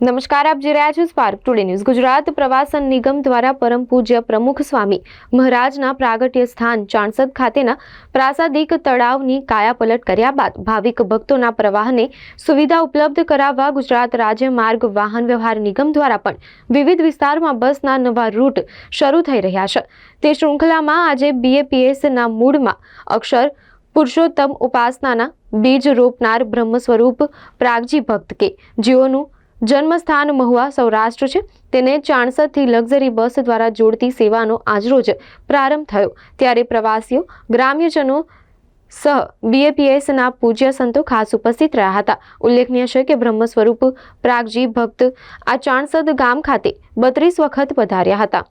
નમસ્કાર, આપ જોઈ રહ્યા છો સ્પાર્ક ટુડે ન્યૂઝ ગુજરાત પ્રવાસન નિગમ દ્વારા પરમ પૂજ્ય પ્રમુખ સ્વામી મહારાજના પ્રાગટ્ય સ્થાન ચાણસદ ખાતેના પ્રાસાદિક તળાવની કાયાપલટ કર્યા બાદ ભાવિક ભક્તોના પ્રવાહને સુવિધા ઉપલબ્ધ કરાવવા ગુજરાત રાજ્ય માર્ગ વાહન વ્યવહાર નિગમ દ્વારા પણ વિવિધ વિસ્તારમાં બસના નવા રૂટ શરૂ થઈ રહ્યા છે. તે શૃંખલામાં આજે બીએપીએસના મૂળમાં અક્ષર પુરુષોત્તમ ઉપાસનાના બીજ રોપનાર બ્રહ્મ સ્વરૂપ પ્રાગજી ભક્ત કે જેઓનું જન્મસ્થાન મહુવા સૌરાષ્ટ્ર છે. તેને ચાણસદથી લક્ઝરી બસ દ્વારા જોડતી સેવાનો આજરોજ પ્રારંભ થયો. ત્યારે પ્રવાસીઓ, ગ્રામ્યજનો સહ બીએપીએસના પૂજ્ય સંતો ખાસ ઉપસ્થિત રહ્યા હતા. ઉલ્લેખનીય છે કે બ્રહ્મ સ્વરૂપ પ્રાગજી ભક્ત આ ચાણસદ ગામ ખાતે બત્રીસ વખત પધાર્યા હતા.